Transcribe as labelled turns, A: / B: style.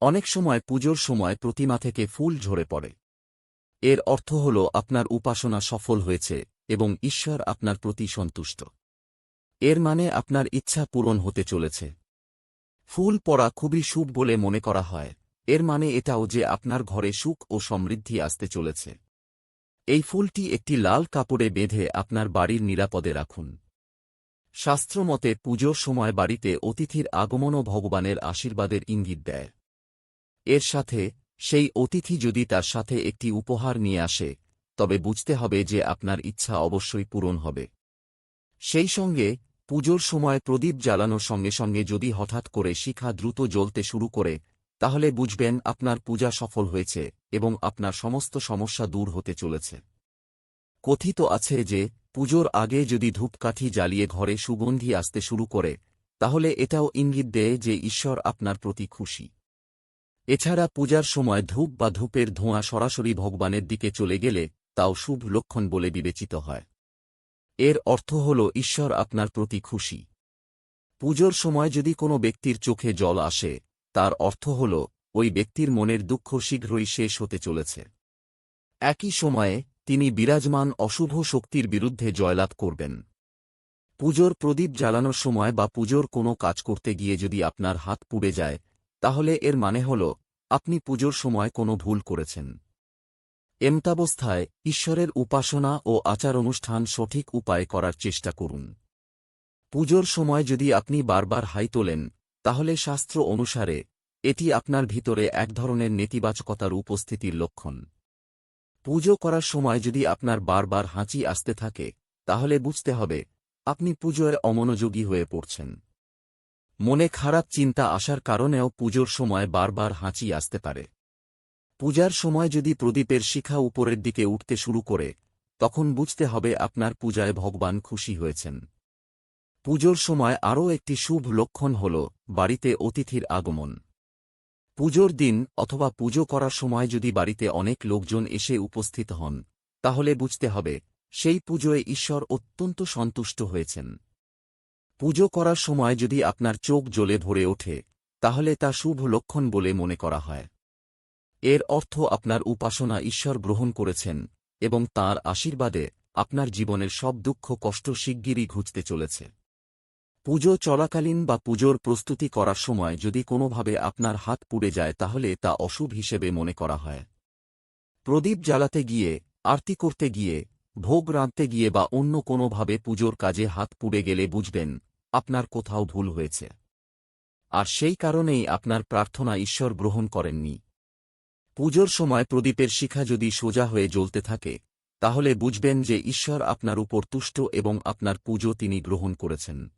A: অনেক সময় পুজোর সময় প্রতিমা থেকে ফুল ঝরে পড়ে। এর অর্থ হল আপনার উপাসনা সফল হয়েছে এবং ঈশ্বর আপনার প্রতি সন্তুষ্ট। এর মানে আপনার ইচ্ছা পূরণ হতে চলেছে। ফুল পড়া খুবই শুভ বলে মনে করা হয়। এর মানে এটাও যে আপনার ঘরে সুখ ও সমৃদ্ধি আসতে চলেছে। এই ফুলটি একটি লাল কাপড়ে বেঁধে আপনার বাড়ির নিরাপদে রাখুন। শাস্ত্রমতে পুজোর সময় বাড়িতে অতিথির আগমনও ভগবানের আশীর্বাদের ইঙ্গিত দেয়। এর সাথে, সেই অতিথি যদি তার সাথে একটি উপহার নিয়ে আসে, তবে বুঝতে হবে যে আপনার ইচ্ছা অবশ্যই পূরণ হবে। সেই সঙ্গে, পুজোর সময় প্রদীপ জ্বালানোর সঙ্গে সঙ্গে যদি হঠাৎ করে শিখা দ্রুত জ্বলতে শুরু করে, তাহলে বুঝবেন আপনার পূজা সফল হয়েছে এবং আপনার সমস্ত সমস্যা দূর হতে চলেছে। কথিত আছে যে, পুজোর আগে যদি ধূপকাঠি জ্বালিয়ে ঘরে সুগন্ধি আসতে শুরু করে, তাহলে এটাও ইঙ্গিত দেয় যে ঈশ্বর আপনার প্রতি খুশি। এছাড়া পূজার সময় ধূপ বা ধূপের ধোঁয়া সরাসরি ভগবানের দিকে চলে গেলে তাও শুভ লক্ষণ বলে বিবেচিত হয়। এর অর্থ হল ঈশ্বর আপনার প্রতি খুশি। পুজোর সময় যদি কোনো ব্যক্তির চোখে জল আসে, তার অর্থ হল ওই ব্যক্তির মনের দুঃখ শীঘ্রই শেষ হতে চলেছে। একই সময়ে তিনি বিরাজমান অশুভ শক্তির বিরুদ্ধে জয়লাভ করবেন। পুজোর প্রদীপ জ্বালানোর সময় বা পুজোর কোনো কাজ করতে গিয়ে যদি আপনার হাত পুড়ে যায় তাহলে এর মানে হল, আপনি পুজোর সময় কোনো ভুল করেছেন। এমতাবস্থায়, ঈশ্বরের উপাসনা ও আচার অনুষ্ঠান সঠিক উপায়ে করার চেষ্টা করুন। পুজোর সময় যদি আপনি বারবার হাই তোলেন, তাহলে শাস্ত্র অনুসারে, এটি আপনার ভিতরে এক ধরনের নেতিবাচকতার উপস্থিতির লক্ষণ। পুজো করার সময় যদি আপনার বারবার হাঁচি আসতে থাকে, তাহলে বুঝতে হবে, আপনি পুজোয় অমনোযোগী হয়ে পড়ছেন। মনে খারাপ চিন্তা আসার কারণেও পুজোর সময় বারবার হাঁচি আসতে পারে। পূজার সময় যদি প্রদীপের শিখা উপরের দিকে উঠতে শুরু করে, তখন বুঝতে হবে আপনার পূজায় ভগবান খুশি হয়েছেন। পুজোর সময় আরও একটি শুভ লক্ষণ হল বাড়িতে অতিথির আগমন। পুজোর দিন অথবা পুজো করার সময় যদি বাড়িতে অনেক লোকজন এসে উপস্থিত হন, তাহলে বুঝতে হবে সেই পুজোয় ঈশ্বর অত্যন্ত সন্তুষ্ট হয়েছেন। পুজো করার সময় যদি আপনার চোখ জ্বলে ভরে ওঠে, তাহলে তা শুভ লক্ষণ বলে মনে করা হয়। এর অর্থ আপনার উপাসনা ঈশ্বর গ্রহণ করেছেন এবং তার আশীর্বাদে আপনার জীবনের সব দুঃখ কষ্ট শিগগিরই ঘুচতে চলেছে। পুজো চলাকালীন বা পুজোর প্রস্তুতি করার সময় যদি কোনোভাবে আপনার হাত পুড়ে যায়, তাহলে তা অশুভ হিসেবে মনে করা হয়। প্রদীপ জ্বালাতে গিয়ে, আরতি করতে গিয়ে, ভোগ রাঁধতে গিয়ে বা অন্য কোনোভাবে পুজোর কাজে হাত পুড়ে গেলে বুঝবেন আপনার কোথাও ভুল হয়েছে। আর সেই কারণেই আপনার প্রার্থনা ঈশ্বর গ্রহণ করেননি। পুজোর সময় প্রদীপের শিখা যদি সোজা হয়ে জ্বলতে থাকে, তাহলে বুঝবেন যে ঈশ্বর আপনার উপর তুষ্ট এবং আপনার পুজো তিনি গ্রহণ করেছেন।